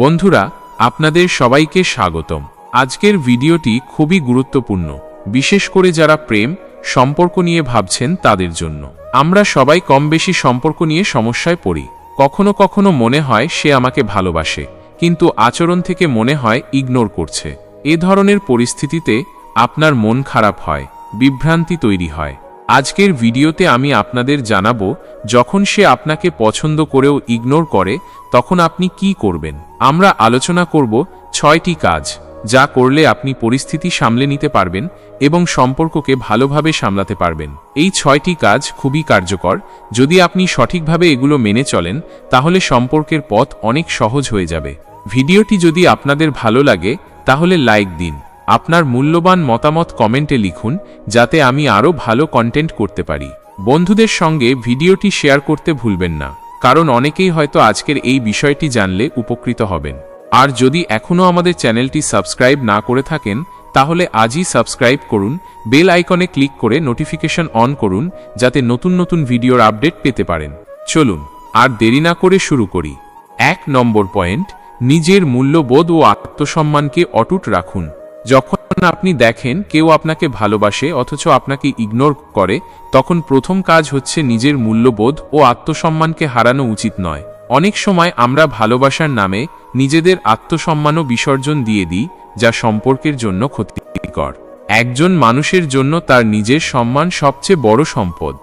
বন্ধুরা, আপনাদের সবাইকে স্বাগতম। আজকের ভিডিওটি খুবই গুরুত্বপূর্ণ, বিশেষ করে যারা প্রেম, সম্পর্ক নিয়ে ভাবছেন তাদের জন্য। আমরা সবাই কম বেশি সম্পর্ক নিয়ে সমস্যায় পড়ি। কখনো কখনো মনে হয় সে আমাকে ভালোবাসে, কিন্তু আচরণ থেকে মনে হয় ইগনোর করছে। এ ধরনের পরিস্থিতিতে আপনার মন খারাপ হয়, বিভ্রান্তি তৈরি হয়। আজকের ভিডিওতে আমি আপনাদের জানাব, যখন সে আপনাকে পছন্দ করেও ইগনোর করে, তখন আপনি কি করবেন? আমরা আলোচনা করব ছয়টি কাজ, যা করলে আপনি পরিস্থিতি সামলে নিতে পারবেন এবং সম্পর্ককে ভালোভাবে সামলাতে পারবেন। এই ছয়টি কাজ খুবই কার্যকর। যদি আপনি সঠিকভাবে এগুলো মেনে চলেন, তাহলে সম্পর্কের পথ অনেক সহজ হয়ে যাবে। ভিডিওটি যদি আপনাদের ভালো লাগে, তাহলে লাইক দিন। আপনার মূল্যবান মতামত কমেন্টে লিখুন, যাতে আমি আরও ভালো কন্টেন্ট করতে পারি। বন্ধুদের সঙ্গে ভিডিওটি শেয়ার করতে ভুলবেন না, কারণ অনেকেই হয়তো আজকের এই বিষয়টি জানলে উপকৃত হবেন। আর যদি এখনও আমাদের চ্যানেলটি সাবস্ক্রাইব না করে থাকেন, তাহলে আজই সাবস্ক্রাইব করুন, বেল আইকনে ক্লিক করে নোটিফিকেশন অন করুন, যাতে নতুন নতুন ভিডিওর আপডেট পেতে পারেন। চলুন, আর দেরি না করে শুরু করি। এক নম্বর পয়েন্ট নিজের মূল্যবোধ ও আত্মসম্মানকে অটুট রাখুন। যখন আপনি দেখেন কেউ আপনাকে ভালোবাসে অথচ আপনাকে ইগনোর করে, তখন প্রথম কাজ হচ্ছে নিজের মূল্যবোধ ও আত্মসম্মানকে হারানো উচিত নয়। অনেক সময় আমরা ভালোবাসার নামে নিজেদের আত্মসম্মানও বিসর্জন দিয়ে দিই, যা সম্পর্কের জন্য ক্ষতিকর। একজন মানুষের জন্য তার নিজের সম্মান সবচেয়ে বড় সম্পদ।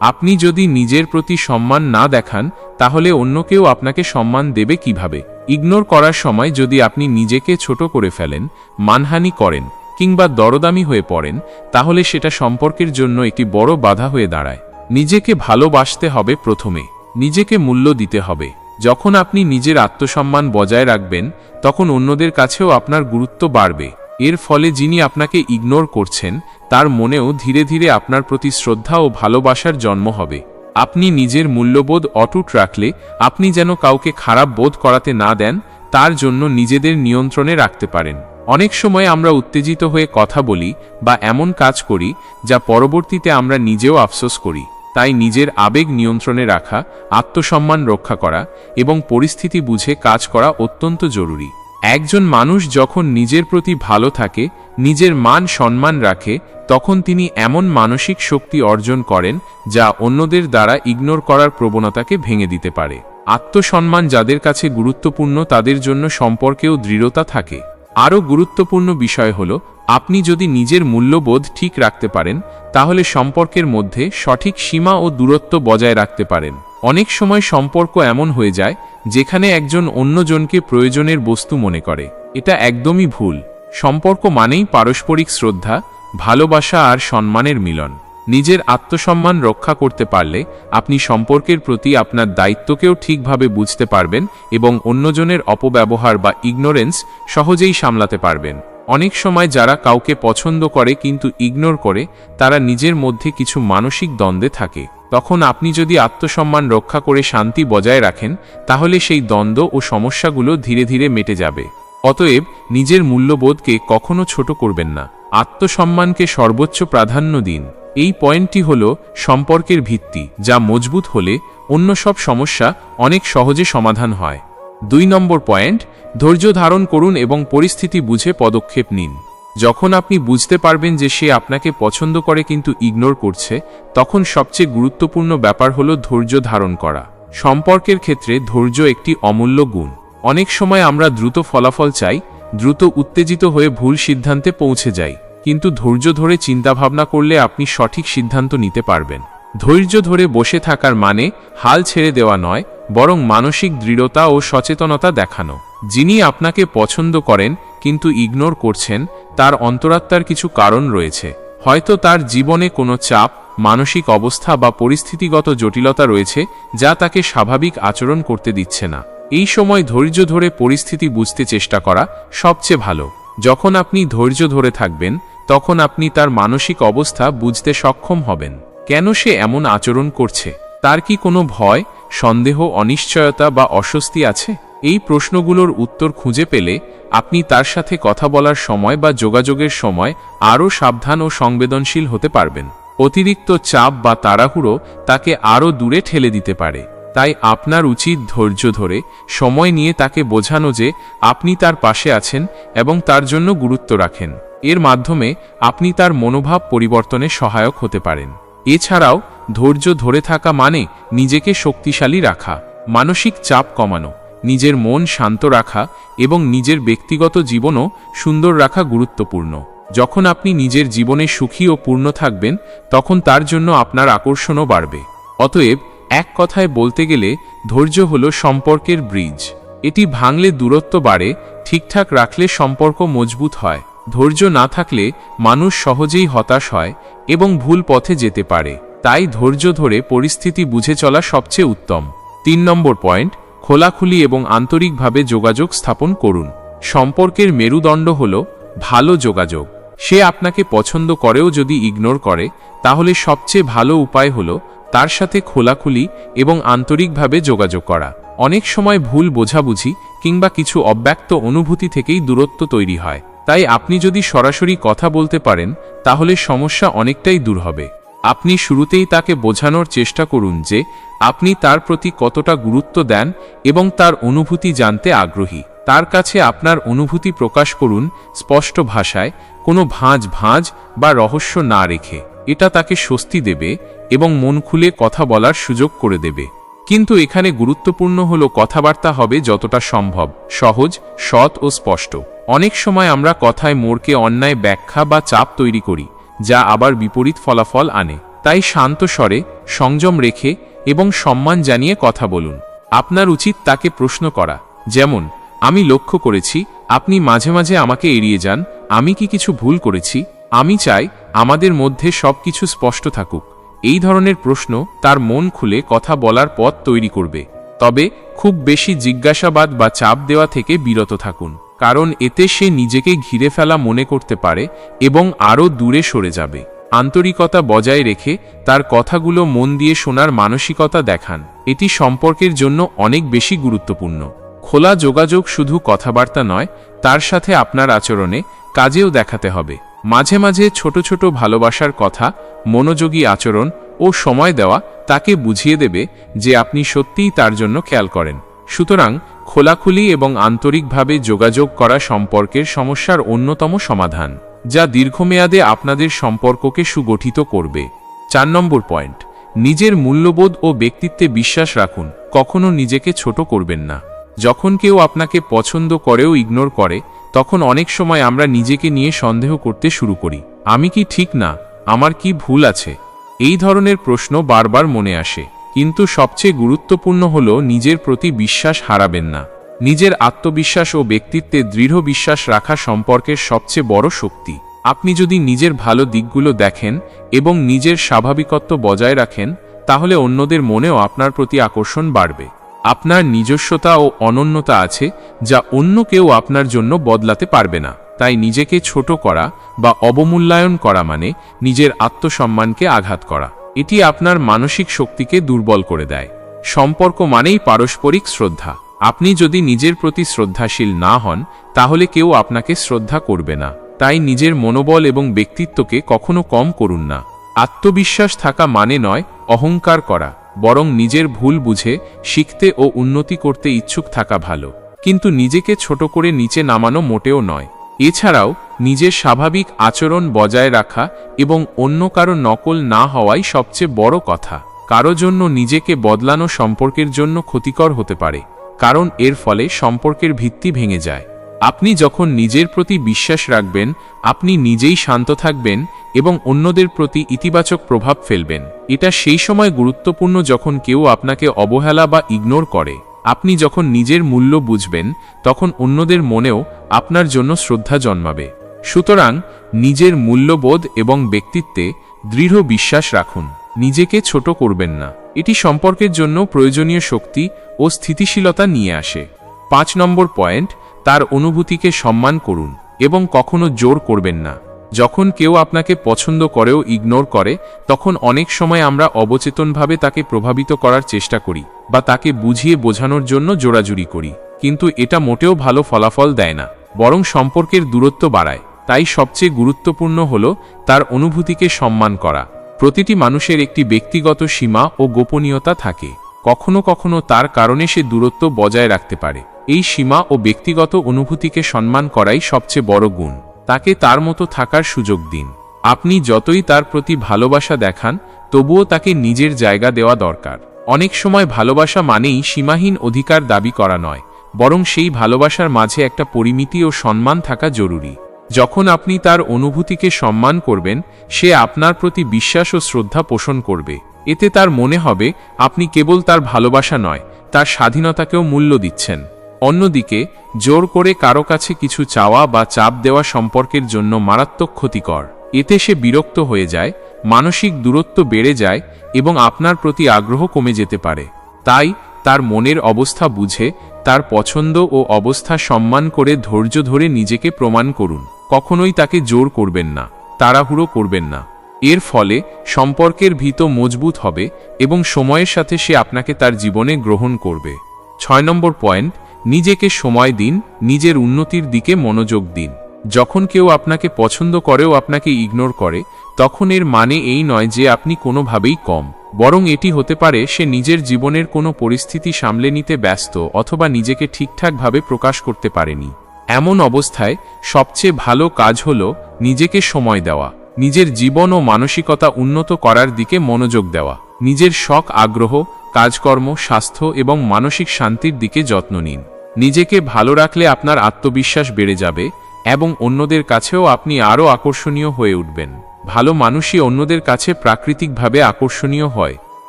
আপনি যদি নিজের প্রতি সম্মান না দেখান, তাহলে অন্য কেউ আপনাকে সম্মান দেবে কীভাবে? ইগনোর করার সময় যদি আপনি নিজেকে ছোট করে ফেলেন, মানহানি করেন, কিংবা দরদামি হয়ে পড়েন, তাহলে সেটা সম্পর্কের জন্য একটি বড় বাধা হয়ে দাঁড়ায়। নিজেকে ভালোবাসতে হবে প্রথমে। নিজেকে মূল্য দিতে হবে। যখন আপনি নিজের আত্মসম্মান বজায় রাখবেন, তখন অন্যদের কাছেও আপনার গুরুত্ব বাড়বে। এর ফলে যিনি আপনাকে ইগনোর করছেন, তার মনেও ধীরে ধীরে আপনার প্রতি শ্রদ্ধা ও ভালোবাসার জন্ম হবে। আপনি নিজের মূল্যবোধ অটুট রাখলে আপনি যেন কাউকে খারাপ বোধ করাতে না দেন, তার জন্য নিজেদের নিয়ন্ত্রণে রাখতে পারেন। অনেক সময় আমরা উত্তেজিত হয়ে কথা বলি বা এমন কাজ করি যা পরবর্তীতে আমরা নিজেও আফসোস করি। তাই নিজের আবেগ নিয়ন্ত্রণে রাখা, আত্মসম্মান রক্ষা করা এবং পরিস্থিতি বুঝে কাজ করা অত্যন্ত জরুরি। একজন মানুষ যখন নিজের প্রতি ভালো থাকে, নিজের মান সম্মান রাখে, তখন তিনি এমন মানসিক শক্তি অর্জন করেন, যা অন্যদের দ্বারা ইগনোর করার প্রবণতাকে ভেঙে দিতে পারে। আত্মসম্মান যাদের কাছে গুরুত্বপূর্ণ, তাদের জন্য সম্পর্কেও দৃঢ়তা থাকে। আরও গুরুত্বপূর্ণ বিষয় হল, আপনি যদি নিজের মূল্যবোধ ঠিক রাখতে পারেন, তাহলে সম্পর্কের মধ্যে সঠিক সীমা ও দূরত্ব বজায় রাখতে পারেন। অনেক সময় সম্পর্ক এমন হয়ে যায় যেখানে একজন অন্যজনকে প্রয়োজনের বস্তু মনে করে। এটা একদমই ভুল। সম্পর্ক মানেই পারস্পরিক শ্রদ্ধা, ভালোবাসা আর সম্মানের মিলন। নিজের আত্মসম্মান রক্ষা করতে পারলে আপনি সম্পর্কের প্রতি আপনার দায়িত্বকেও ঠিকভাবে বুঝতে পারবেন এবং অন্যজনের অপব্যবহার বা ইগনোরেন্স সহজেই সামলাতে পারবেন। অনেক সময় যারা কাউকে পছন্দ করে কিন্তু ইগনোর করে, তারা নিজের মধ্যে কিছু মানসিক দ্বন্দ্বে থাকে। তখন আপনি যদি আত্মসম্মান রক্ষা করে শান্তি বজায় রাখেন, তাহলে সেই দ্বন্দ্ব ও সমস্যাগুলো ধীরে ধীরে মেটে যাবে। অতএব নিজের মূল্যবোধকে কখনো ছোট করবেন না। আত্মসম্মানকে সর্বোচ্চ প্রাধান্য দিন। এই পয়েন্টটি হল সম্পর্কের ভিত্তি, যা মজবুত হলে অন্য সব সমস্যা অনেক সহজে সমাধান হয়। দুই নম্বর পয়েন্ট, ধৈর্য ধারণ করুন এবং পরিস্থিতি বুঝে পদক্ষেপ নিন। যখন আপনি বুঝতে পারবেন যে সে আপনাকে পছন্দ করে কিন্তু ইগনোর করছে, তখন সবচেয়ে গুরুত্বপূর্ণ ব্যাপার হল ধৈর্য ধারণ করা। সম্পর্কের ক্ষেত্রে ধৈর্য একটি অমূল্য গুণ। অনেক সময় আমরা দ্রুত ফলাফল চাই, দ্রুত উত্তেজিত হয়ে ভুল সিদ্ধান্তে পৌঁছে যাই, কিন্তু ধৈর্য ধরে চিন্তাভাবনা করলে আপনি সঠিক সিদ্ধান্ত নিতে পারবেন। ধৈর্য ধরে বসে থাকার মানে হাল ছেড়ে দেওয়া নয়, বরং মানসিক দৃঢ়তা ও সচেতনতা দেখানো। যিনি আপনাকে পছন্দ করেন কিন্তু ইগনোর করছেন, তার অন্তরাত্মার কিছু কারণ রয়েছে। হয়তো তার জীবনে কোনো চাপ, মানসিক অবস্থা বা পরিস্থিতিগত জটিলতা রয়েছে, যা তাকে স্বাভাবিক আচরণ করতে দিচ্ছে না। এই সময় ধৈর্য ধরে পরিস্থিতি বুঝতে চেষ্টা করা সবচেয়ে ভালো। যখন আপনি ধৈর্য ধরে থাকবেন, তখন আপনি তার মানসিক অবস্থা বুঝতে সক্ষম হবেন। কেন সে এমন আচরণ করছে? তার কি কোনো ভয়, সন্দেহ, অনিশ্চয়তা বা অস্বস্তি আছে? এই প্রশ্নগুলোর উত্তর খুঁজে পেলে আপনি তার সাথে কথা বলার সময় বা যোগাযোগের সময় আরও সাবধান ও সংবেদনশীল হতে পারবেন। অতিরিক্ত চাপ বা তাড়াহুড়ো তাকে আরও দূরে ঠেলে দিতে পারে। তাই আপনার উচিত ধৈর্য ধরে সময় নিয়ে তাকে বোঝানো যে আপনি তার পাশে আছেন এবং তার জন্য গুরুত্ব রাখেন। এর মাধ্যমে আপনি তার মনোভাব পরিবর্তনে সহায়ক হতে পারেন। এছাড়াও ধৈর্য ধরে থাকা মানে নিজেকে শক্তিশালী রাখা, মানসিক চাপ কমানো। নিজের মন শান্ত রাখা এবং নিজের ব্যক্তিগত জীবনও সুন্দর রাখা গুরুত্বপূর্ণ। যখন আপনি নিজের জীবনে সুখী ও পূর্ণ থাকবেন, তখন তার জন্য আপনার আকর্ষণও বাড়বে। অতএব, এক কথায় বলতে গেলে, ধৈর্য হল সম্পর্কের ব্রিজ। এটি ভাঙলে দূরত্ব বাড়ে, ঠিকঠাক রাখলে সম্পর্ক মজবুত হয়। ধৈর্য না থাকলে মানুষ সহজেই হতাশ হয় এবং ভুল পথে যেতে পারে। তাই ধৈর্য ধরে পরিস্থিতি বুঝে চলা সবচেয়ে উত্তম। তিন নম্বর পয়েন্ট খোলাখুলি এবং আন্তরিকভাবে যোগাযোগ স্থাপন করুন। সম্পর্কের মেরুদণ্ড হল, ভালো যোগাযোগ। সে আপনাকে পছন্দ করেও যদি ইগনোর করে, তাহলে সবচেয়ে ভালো উপায় হল, তার সাথে খোলাখুলি এবং আন্তরিকভাবে যোগাযোগ করা। অনেক সময় ভুল বোঝাবুঝি কিংবা কিছু অব্যক্ত অনুভূতি থেকেই দূরত্ব তৈরি হয়। তাই আপনি যদি সরাসরি কথা বলতে পারেন, তাহলে সমস্যা অনেকটাই দূর হবে। আপনি শুরুতেই তাকে বোঝানোর চেষ্টা করুন যে আপনি তার প্রতি কতটা গুরুত্ব দেন এবং তার অনুভূতি জানতে আগ্রহী। তার কাছে আপনার অনুভূতি প্রকাশ করুন স্পষ্ট ভাষায়, কোনো ভাঁজ ভাঁজ বা রহস্য না রেখে। এটা তাকে স্বস্তি দেবে এবং মন খুলে কথা বলার সুযোগ করে দেবে। কিন্তু এখানে গুরুত্বপূর্ণ হলো কথাবার্তা হবে যতটা সম্ভব, সহজ, সৎ ও স্পষ্ট। অনেক সময় আমরা কথায় মোড়কে অন্যায় ব্যাখ্যা বা চাপ তৈরি করি। যা আবার বিপরীত ফলাফল আনে। তাই শান্ত স্বরে, সংযম রেখে এবং সম্মান জানিয়ে কথা বলুন। আপনার উচিত তাকে প্রশ্ন করা, যেমন, আমি লক্ষ্য করেছি, আপনি মাঝে মাঝে আমাকে এড়িয়ে যান, আমি কি কিছু ভুল করেছি? আমি চাই আমাদের মধ্যে সব কিছু স্পষ্ট থাকুক। এই ধরনের প্রশ্ন তার মন খুলে কথা বলার পথ তৈরি করবে। তবে খুব বেশি জিজ্ঞাসাবাদ বা চাপ দেওয়া থেকে বিরত থাকুন। কারণ এতে সে নিজেকে ঘিরে ফেলা মনে করতে পারে এবং আরও দূরে সরে যাবে। আন্তরিকতা বজায় রেখে তার কথাগুলো মন দিয়ে শোনার মানসিকতা দেখান। এটি সম্পর্কের জন্য অনেক বেশি গুরুত্বপূর্ণ। খোলা যোগাযোগ শুধু কথাবার্তা নয়, তার সাথে আপনার আচরণে কাজেও দেখাতে হবে। মাঝে মাঝে ছোট ছোট ভালোবাসার কথা, মনোযোগী আচরণ ও সময় দেওয়া তাকে বুঝিয়ে দেবে যে আপনি সত্যিই তার জন্য খেয়াল করেন। সুতরাং খোলাখুলি এবং আন্তরিকভাবে যোগাযোগ করা সম্পর্কের সমস্যার অন্যতম সমাধান, যা দীর্ঘমেয়াদে আপনাদের সম্পর্ককে সুগঠিত করবে। চার নম্বর পয়েন্ট, নিজের মূল্যবোধ ও ব্যক্তিত্বে বিশ্বাস রাখুন, কখনো নিজেকে ছোট করবেন না। যখন কেউ আপনাকে পছন্দ করেও ইগনোর করে, তখন অনেক সময় আমরা নিজেকে নিয়ে সন্দেহ করতে শুরু করি, আমি কি ঠিক না? আমার কি ভুল আছে? এই ধরনের প্রশ্ন বারবার মনে আসে। কিন্তু সবচেয়ে গুরুত্বপূর্ণ হল নিজের প্রতি বিশ্বাস হারাবেন না। নিজের আত্মবিশ্বাস ও ব্যক্তিত্বে দৃঢ় বিশ্বাস রাখা সম্পর্কের সবচেয়ে বড় শক্তি। আপনি যদি নিজের ভালো দিকগুলো দেখেন এবং নিজের স্বাভাবিকত্ব বজায় রাখেন, তাহলে অন্যদের মনেও আপনার প্রতি আকর্ষণ বাড়বে। আপনার নিজস্বতা ও অনন্যতা আছে যা অন্য কেউ আপনার জন্য বদলাতে পারবে না। তাই নিজেকে ছোট করা বা অবমূল্যায়ন করা মানে নিজের আত্মসম্মানকে আঘাত করা। এটি আপনার মানসিক শক্তিকে দুর্বল করে দেয়। সম্পর্ক মানেই পারস্পরিক শ্রদ্ধা। আপনি যদি নিজের প্রতি শ্রদ্ধাশীল না হন, তাহলে কেউ আপনাকে শ্রদ্ধা করবে না। তাই নিজের মনোবল এবং ব্যক্তিত্বকে কখনো কম করুন না। আত্মবিশ্বাস থাকা মানে নয় অহংকার করা, বরং নিজের ভুল বুঝে, শিখতে ও উন্নতি করতে ইচ্ছুক থাকা ভালো। কিন্তু নিজেকে ছোট করে নিচে নামানো মোটেও নয়। এছাড়াও, নিজের স্বাভাবিক আচরণ বজায় রাখা এবং অন্য কারও নকল না হওয়াই সবচেয়ে বড় কথা। কারও জন্য নিজেকে বদলানো সম্পর্কের জন্য ক্ষতিকর হতে পারে, কারণ এর ফলে সম্পর্কের ভিত্তি ভেঙে যায়। আপনি যখন নিজের প্রতি বিশ্বাস রাখবেন, আপনি নিজেই শান্ত থাকবেন এবং অন্যদের প্রতি ইতিবাচক প্রভাব ফেলবেন। এটা সেই সময় গুরুত্বপূর্ণ যখন কেউ আপনাকে অবহেলা বা ইগনোর করে। আপনি যখন নিজের মূল্য বুঝবেন, তখন অন্যদের মনেও আপনার জন্য শ্রদ্ধা জন্মাবে। সুতরাং নিজের মূল্যবোধ এবং ব্যক্তিত্বে দৃঢ় বিশ্বাস রাখুন। নিজেকে ছোট করবেন না। এটি সম্পর্কের জন্য প্রয়োজনীয় শক্তি ও স্থিতিশীলতা নিয়ে আসে। পাঁচ নম্বর পয়েন্ট, তার অনুভূতিকে সম্মান করুন এবং কখনো জোর করবেন না। যখন কেউ আপনাকে পছন্দ করেও ইগনোর করে, তখন অনেক সময় আমরা অবচেতনভাবে তাকে প্রভাবিত করার চেষ্টা করি বা তাকে বুঝিয়ে বোঝানোর জন্য জোরাজুরি করি। কিন্তু এটা মোটেও ভালো ফলাফল দেয় না, বরং সম্পর্কের দূরত্ব বাড়ায়। তাই সবচেয়ে গুরুত্বপূর্ণ হল তার অনুভূতিকে সম্মান করা। প্রতিটি মানুষের একটি ব্যক্তিগত সীমা ও গোপনীয়তা থাকে। কখনো কখনো তার কারণে সে দূরত্ব বজায় রাখতে পারে। এই সীমা ও ব্যক্তিগত অনুভূতিকে সম্মান করাই সবচেয়ে বড় গুণ। তাকে তার মতো থাকার সুযোগ দিন। আপনি যতই তার প্রতি ভালোবাসা দেখান, তবুও তাকে নিজের জায়গা দেওয়া দরকার। অনেক সময় ভালোবাসা মানেই সীমাহীন অধিকার দাবি করা নয়, বরং সেই ভালোবাসার মাঝে একটা পরিমিতি ও সম্মান থাকা জরুরি। যখন আপনি তার অনুভূতিকে সম্মান করবেন, সে আপনার প্রতি বিশ্বাস ও শ্রদ্ধা পোষণ করবে। এতে তার মনে হবে, আপনি কেবল তার ভালোবাসা নয়, তার স্বাধীনতাকেও মূল্য দিচ্ছেন। অন্যদিকে, জোর করে কারও কাছে কিছু চাওয়া বা চাপ দেওয়া সম্পর্কের জন্য মারাত্মক ক্ষতিকর। এতে সে বিরক্ত হয়ে যায়, মানসিক দূরত্ব বেড়ে যায় এবং আপনার প্রতি আগ্রহ কমে যেতে পারে। তাই, তার মনের অবস্থা বুঝে, তার পছন্দ ও অবস্থা সম্মান করে ধৈর্য ধরে নিজেকে প্রমাণ করুন। কখনোই তাকে জোর করবেন না, তাড়াহুড়ো করবেন না। এর ফলে, সম্পর্কের ভিত মজবুত হবে এবং সময়ের সাথে সে আপনাকে তার জীবনে গ্রহণ করবে। ছয় নম্বর পয়েন্ট নিজেকে সময় দিন, নিজের উন্নতির দিকে মনোযোগ দিন। যখন কেউ আপনাকে পছন্দ করেও আপনাকে ইগনোর করে, তখন এর মানে এই নয় যে আপনি কোনোভাবেই কম। বরং এটি হতে পারে সে নিজের জীবনের কোনো পরিস্থিতি সামলে নিতে ব্যস্ত অথবা নিজেকে ঠিকঠাকভাবে প্রকাশ করতে পারেনি। এমন অবস্থায় সবচেয়ে ভালো কাজ হল নিজেকে সময় দেওয়া, নিজের জীবন ও মানসিকতা উন্নত করার দিকে মনোযোগ দেওয়া, নিজের শখ, আগ্রহ, কাজকর্ম, স্বাস্থ্য এবং মানসিক শান্তির দিকে যত্ন নিন। নিজেকে ভালো রাখলে আপনার আত্মবিশ্বাস বেড়ে যাবে এবং অন্যদের কাছেও আপনি আরও আকর্ষণীয় হয়ে উঠবেন। ভালো মানুষই অন্যদের কাছে প্রাকৃতিকভাবে আকর্ষণীয় হয়।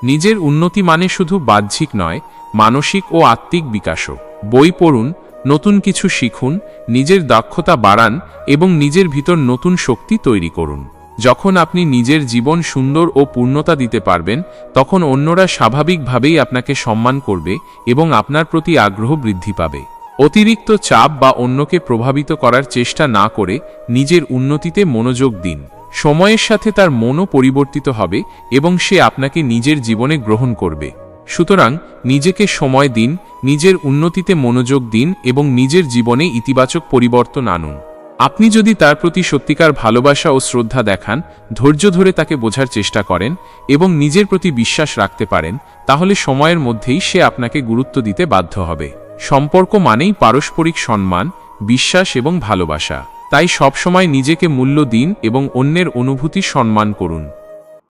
নিজের উন্নতি মানে শুধু বাহ্যিক নয়, মানসিক ও আত্মিক বিকাশও। বই পড়ুন, নতুন কিছু শিখুন, নিজের দক্ষতা বাড়ান এবং নিজের ভিতর নতুন শক্তি তৈরি করুন। যখন আপনি নিজের জীবন সুন্দর ও পূর্ণতা দিতে পারবেন, তখন অন্যরা স্বাভাবিকভাবেই আপনাকে সম্মান করবে এবং আপনার প্রতি আগ্রহ বৃদ্ধি পাবে। অতিরিক্ত চাপ বা অন্যকে প্রভাবিত করার চেষ্টা না করে নিজের উন্নতিতে মনোযোগ দিন। সময়ের সাথে তার মনও পরিবর্তিত হবে এবং সে আপনাকে নিজের জীবনে গ্রহণ করবে। সুতরাং নিজেকে সময় দিন, নিজের উন্নতিতে মনোযোগ দিন এবং নিজের জীবনে ইতিবাচক পরিবর্তন আনুন। আপনি যদি তার প্রতি সত্যিকার ভালোবাসা ও শ্রদ্ধা দেখান, ধৈর্য ধরে তাকে বোঝার চেষ্টা করেন এবং নিজের প্রতি বিশ্বাস রাখতে পারেন, তাহলে সময়ের মধ্যেই সে আপনাকে গুরুত্ব দিতে বাধ্য হবে। সম্পর্ক মানেই পারস্পরিক সম্মান, বিশ্বাস এবং ভালোবাসা। তাই সবসময় নিজেকে মূল্য দিন এবং অন্যের অনুভূতি সম্মান করুন।